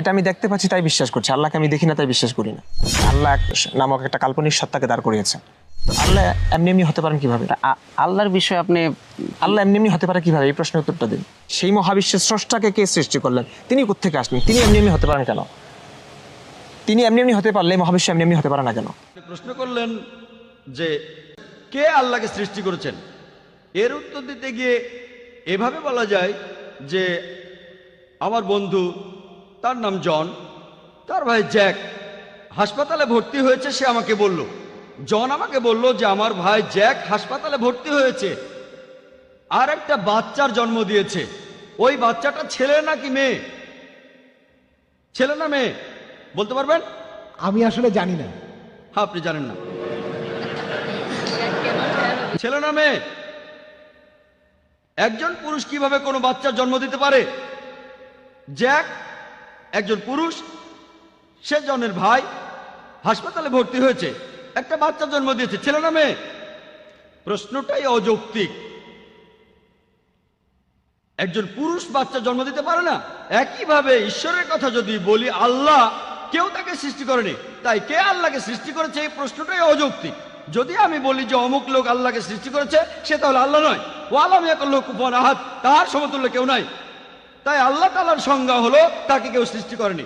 এটা আমি দেখতে পাচ্ছি তাই বিশ্বাস করছি। আল্লাহকে আমি দেখি না তাই বিশ্বাস করি না। আল্লাহ নামক একটা কাল্পনিক সত্তাকে দাঁড় করিয়েছে। আল্লাহ এমনি এমনি হতে পারেন কীভাবে? আল্লাহর বিষয়ে আপনি আল্লাহ এমনি এমনি হতে পারে কীভাবে? এই প্রশ্নের উত্তরটা দিন। সেই মহাবিশ্বের স্রষ্টাকে কে সৃষ্টি করলেন? তিনি কোথেকে আসলেন তিনি এমনি এমনি হতে পারেন কেন? তিনি এমনি এমনি হতে পারলে মহাবিশ্ব এমনি এমনি হতে পারে না কেন? প্রশ্ন করলেন যে কে আল্লাহকে সৃষ্টি করেছেন? এর উত্তর দিতে গিয়ে এভাবে বলা যায় যে আমার বন্ধু তার নাম জন। তার ভাই জ্যাক। হাসপাতালে ভর্তি হয়েছে সে আমাকে বলল। জন আমাকে বলল যে আমার ভাই জ্যাক হাসপাতালে ভর্তি হয়েছে। আর একটা বাচ্চার জন্ম দিয়েছে। ওই বাচ্চাটা ছেলে নাকি মেয়ে? ছেলে না মেয়ে? বলতে পারবেন? আমি আসলে জানি না। হ্যাঁ আপনি জানেন না। ছেলে না মেয়ে? একজন পুরুষ কীভাবে কোনো বাচ্চার জন্ম দিতে পারে? জ্যাক একজন পুরুষ, সে জনের ভাই হাসপাতালে ভর্তি হয়েছে, একটা বাচ্চা জন্ম দিয়েছে, ছেলে না মেয়ে? প্রশ্নটাই অযৌক্তিক। একজন পুরুষ বাচ্চা জন্ম দিতে পারে না, একইভাবে ঈশ্বরের কথা যদি বলি, আল্লাহ কেউ তাকে সৃষ্টি করেনি, তাই কে আল্লাহকে সৃষ্টি করেছে এই প্রশ্নটাই অযৌক্তিক। যদি আমি বলি যে অমুক লোক আল্লাহকে সৃষ্টি করেছে, সে তাহলে আল্লাহ নয়। ও আলাম লোক কুফর আহাত তার সমতুল্য কেউ নাই। তাই আল্লাহ তালার সংজ্ঞা হলো তাকে কেউ সৃষ্টি করেনি।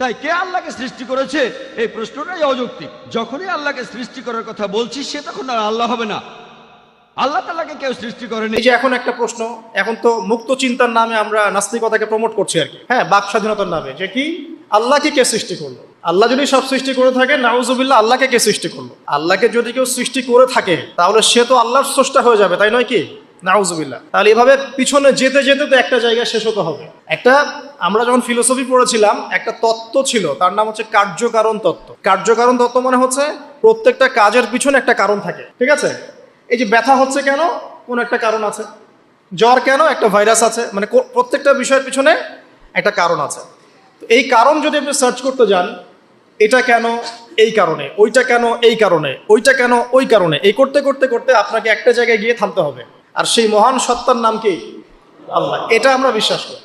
তাই কে আল্লাহকে সৃষ্টি করেছে? এই প্রশ্নটাই অযৌক্তিক। যখনই আল্লাহকে সৃষ্টি করার কথা বলছি, সে তখন আর আল্লাহ হবে না। আল্লাহ তালাকে কেউ সৃষ্টি করেনি। যে এখন একটা প্রশ্ন, এখন তো মুক্ত চিন্তার নামে আমরা নাস্তিকতাকে প্রমোট করছি আর কি। হ্যাঁ বাক স্বাধীনতার নামে, যে কি? আল্লাহকে কে সৃষ্টি করল? আল্লাহ যদি সব সৃষ্টি করে থাকে, নাউজুবিল্লাহ আল্লাহকে কে সৃষ্টি করল? আল্লাহকে যদি কেউ সৃষ্টি করে থাকে, তাহলে সে তো আল্লাহর স্রষ্টা হয়ে যাবে, তাই নয় কি? নাউজুবিল্লাহ। তাহলে এভাবে পিছনে যেতে যেতে তো একটা জায়গায় শেষ হতে হবে। একটা, আমরা যখন ফিলোসফি পড়েছিলাম, একটা তত্ত্ব ছিল, তার নাম হচ্ছে কার্যকারণ তত্ত্ব। কার্যকারণ তত্ত্ব মানে হচ্ছে প্রত্যেকটা কাজের পিছনে একটা কারণ থাকে, ঠিক আছে? এই যে ব্যথা হচ্ছে কেন? কোন একটা কারণ আছে। জ্বর কেন? একটা ভাইরাস আছে। মানে প্রত্যেকটা বিষয়ের পিছনে একটা কারণ আছে। এই কারণ যদি আপনি সার্চ করতে যান, এটা কেন এই কারণে? ওইটা কেন এই কারণে? ওইটা কেন ওই কারণে? এই করতে করতে করতে আপনাকে একটা জায়গায় গিয়ে থামতে হবে। আর সেই মহান সত্তার নাম কি? আল্লাহ। এটা আমরা বিশ্বাস করি।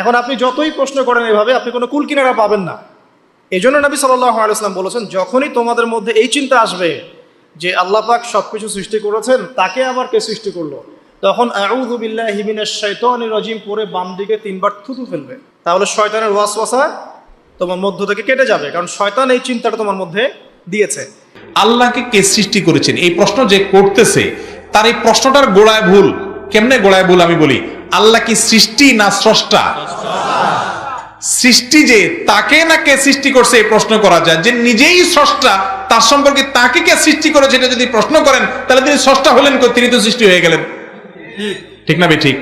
এখন আপনি যতই প্রশ্ন করেন এভাবে, আপনি কোনো কুল কিনারা পাবেন না। এই জন্য নবী সাল্লাহ আলাইসলাম বলেছেন, যখনই তোমাদের মধ্যে এই চিন্তা আসবে যে আল্লাহ পাক সব কিছু সৃষ্টি করেছেন, তাকে আবার কে সৃষ্টি করল? তখন আউদুবিল্লাহ হিমিনের শৈতানি রজিম পরে বাম দিকে তিনবার থুতু ফেলবে। তাহলে শয়তানের ওয়াসওয়াসা তোমার মধ্য থেকে কেটে যাবে, কারণ শয়তান এই চিন্তাটা তোমার মধ্যে দিয়েছে। আল্লাহকে কে সৃষ্টি করেছেন? এই প্রশ্ন যে করতেছে তার এই প্রশ্নটার গোড়ায় ভুল। কেমনে গোড়ায় ভুল আমি বলি? আল্লাহ কি সৃষ্টি না স্রষ্টা? সৃষ্টি যে, তাকে না কে সৃষ্টি করছে এই প্রশ্ন করা যায়? যে নিজেই স্রষ্টা, তার সম্পর্কে তাকে কে সৃষ্টি করেছে এটা যদি প্রশ্ন করেন, তাহলে তিনি স্রষ্টা হলেন? তিনি তো সৃষ্টি হয়ে গেলেন। ঠিক না ঠিক?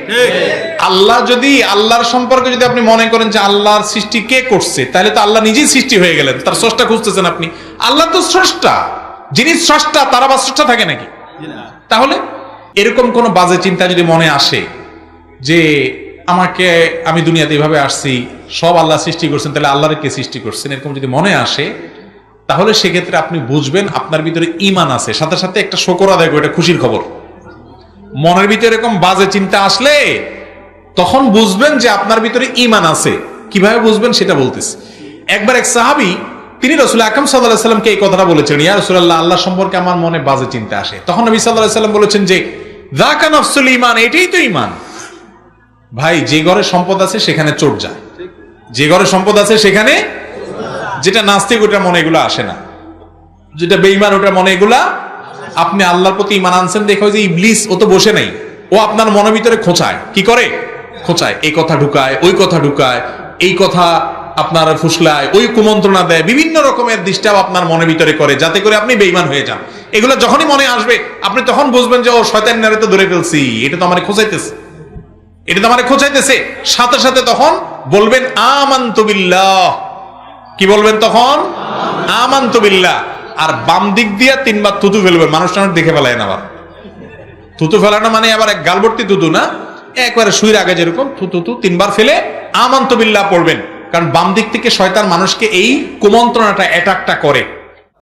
আল্লাহ যদি, আল্লাহর সম্পর্কে যদি আপনি মনে করেন যে আল্লাহর সৃষ্টি কে করছে, তাহলে তো আল্লাহ নিজেই সৃষ্টি হয়ে গেলেন। তার স্রষ্টা খুঁজতেছেন আপনি। আল্লাহ তো স্রষ্টা। যিনি স্রষ্টা, তারা বা স্রষ্টা থাকে নাকি? তাহলে এরকম কোন বাজে চিন্তা যদি মনে আসে যে আমাকে আমি দুনিয়াতে এইভাবে আসছি, সব আল্লাহ সৃষ্টি করছেন, তাহলে আল্লাহর কে সৃষ্টি করছেন? এরকম যদি মনে আসে, তাহলে সেক্ষেত্রে আপনি বুঝবেন আপনার ভিতরে ইমান আছে। সাথে সাথে একটা শকর আদায় এটা খুশির খবর। মনের ভিতরে এরকম বাজে চিন্তা আসলে তখন বুঝবেন যে আপনার ভিতরে ইমান আছে। কীভাবে বুঝবেন সেটা বলতেছি। একবার এক সাহাবি তিনি রসুল আকরম সাল্লাহ সাল্লামকে এই কথাটা বলেছেন, ইয়া রসুল্লাহ আল্লাহ সম্পর্কে আমার মনে বাজে চিন্তা আসে। তখন নবী সাল্লাহ সাল্লাম বলেছেন যে দাকা নফসুল ইমান এটাই তো ইমান ভাই, যে ঘরে সম্পদ আছে সেখানে চোর যায়। যে ঘরে সম্পদ আছে সেখানে যেটা নাস্তিক, ওটা মনে এগুলো আসে না। যেটা বেইমান ওটা মনে এগুলা আপনি আল্লাহর প্রতি ইমান আনছেন, দেখো যে ইবলিস, ও তো বসে নেই। ও আপনার মনের ভিতরে খোঁচায়। কি করে? খোঁচায়। এই কথা ঢুকায়, ওই কথা ঢুকায়, এই কথা আপনার ফুসলায়, ওই কুমন্ত্রণা দেয়, বিভিন্ন রকমের ডিস্টার্ব আপনার মনে ভিতরে করে, যাতে করে আপনি বেইমান হয়ে যান। এগুলো যখনই মনে আসবে, আপনি তখন বুঝবেন যে, ও শয়তান নারে তো ধরে ফেলছি, এটা তো আমার খোঁচাইতেছে। এটা তো আমার খোঁচাইতেছে। সাথে সাথে তখন বলবেন, আমান্তু বিল্লাহ। কি বলবেন তখন? আমান্ত বিল্লাহ। আর বাম দিক দিয়া তিনবার থুতু ফেলবেন মানুষ টানুষ দেখে ফেলায় না আবার। থুতু ফেলানো মানে আবার এক গালবর্তি থুতু না? একবারে শুয়ের আগে যেরকম থুতু তিনবার ফেলে, আমান্ত বিল্লাহ পড়বেন। কারণ বাম দিক থেকে শয়তান মানুষকে এই কুমন্ত্রণাটা অ্যাটাকটা করে।